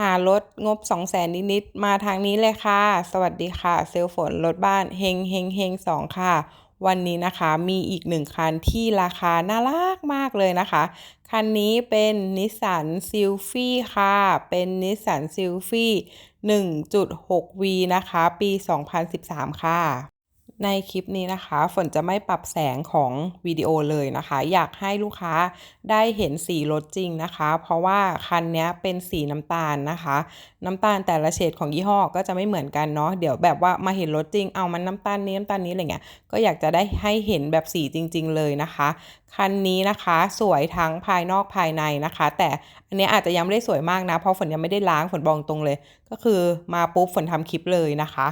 หารถงบ 2 0 0แสนนิดๆมาทางนี้เลยค่ะ สวัสดีค่ะ เซลฝนรถบ้านเฮงเฮงเฮงสองค่ะ วันนี้นะคะมีอีกหนึ่งคันที่ราคาน่ารักมากเลยนะคะ คันนี้เป็นนิสสันซิลฟี่ค่ะ เป็นนิสสันซิลฟี่ 1.6V นะคะ ปี 2013 ค่ะ ในคลิปนี้นะคะ ฝนจะไม่ปรับแสงของวิดีโอเลยนะคะ อยากให้ลูกค้าได้เห็นสีรถจริงนะคะ เพราะว่าคันนี้เป็นสีน้ำตาลนะคะ น้ำตาลแต่ละเฉดของยี่ห้อก็จะไม่เหมือนกันเนาะเดี๋ยวแบบว่ามาเห็นรถจริงเอามันน้ำตาลนี้น้ำตาลนี้อะไรเงี้ยก็อยากจะได้ให้เห็นแบบสีจริง ๆ เลยนะคะ คันนี้นะคะสวยทั้งภายนอกภายในนะคะ แต่อันนี้อาจจะยังไม่ได้สวยมากนะเพราะฝนยังไม่ได้ล้างฝนบอกตรงเลย ก็คือมาปุ๊บฝนทำคลิปเลยนะคะ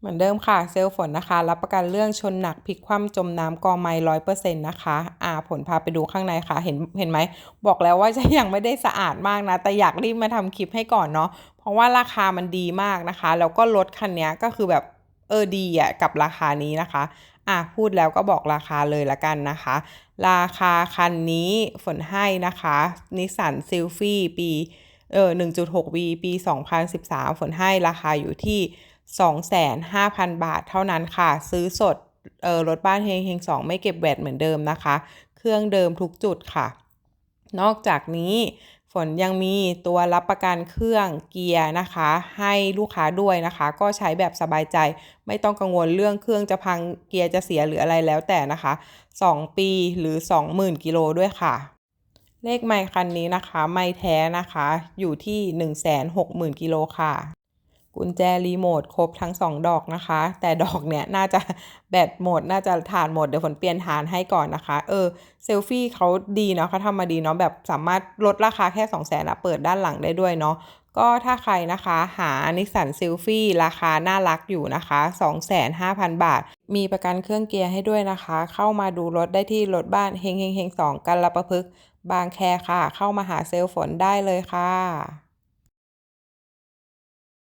เหมือนเดิมค่ะเซลล์ฝนนะคะ รับประกันเรื่องชนหนักพลิกคว่ำจมน้ำกอไม้ร้อยเปอร์เซ็นต์นะคะ อ่าผลพาไปดูข้างในค่ะ เห็นเห็นไหม บอกแล้วว่าจะยังไม่ได้สะอาดมากนะ แต่อยากรีบมาทำคลิปให้ก่อนเนาะเพราะว่าราคามันดีมากนะคะ แล้วก็รถคันนี้ก็คือแบบเออดีอะกับราคานี้นะคะ อะพูดแล้วก็บอกราคาเลยละกันนะคะ ราคาคันนี้ฝนให้นะคะนิสสันซิลฟี่ปีเออ 1.6V ปี 2013 ฝนให้ราคาอยู่ที่ 25,000 บาทเท่านั้นค่ะ ซื้อสดเออรถบ้านเฮงเฮงสองไม่เก็บแวดเหมือนเดิมนะคะ เครื่องเดิมทุกจุดค่ะ นอกจากนี้ฝนยังมีตัวรับประกันเครื่องเกียร์นะคะ ให้ลูกค้าด้วยนะคะ ก็ใช้แบบสบายใจ ไม่ต้องกังวลเรื่องเครื่องจะพังเกียร์จะเสียหรืออะไรแล้วแต่นะคะ 2 ปีหรือ 20,000กิโลด้วยค่ะ เลขไมค์คันนี้นะคะ ไม่แท้นะคะ อยู่ที่ 160,000กิโลค่ะ กุญแจรีโมทครบทั้ง 2 ดอกนะคะ แต่ดอกเนี่ยน่าจะแบตหมด น่าจะฐานหมด เดี๋ยวฝนเปลี่ยนฐานให้ก่อนนะคะ เออเซลฟี่เขาดีเนาะเขาทำมาดีเนาะแบบสามารถลดราคาแค่ 2 0 0แสนอะเปิดด้านหลังได้ด้วยเนาะก็ถ้าใครนะคะหานิสสันซิลฟี่ราคาน่ารักอยู่นะคะ 25,000 บาท มีประกันเครื่องเกียร์ให้ด้วยนะคะ เข้ามาดูรถได้ที่รถบ้านเฮงเฮงเฮงสองกันละประพฤกบางแคค่ะ เข้ามาหาเซลฝนได้เลยค่ะ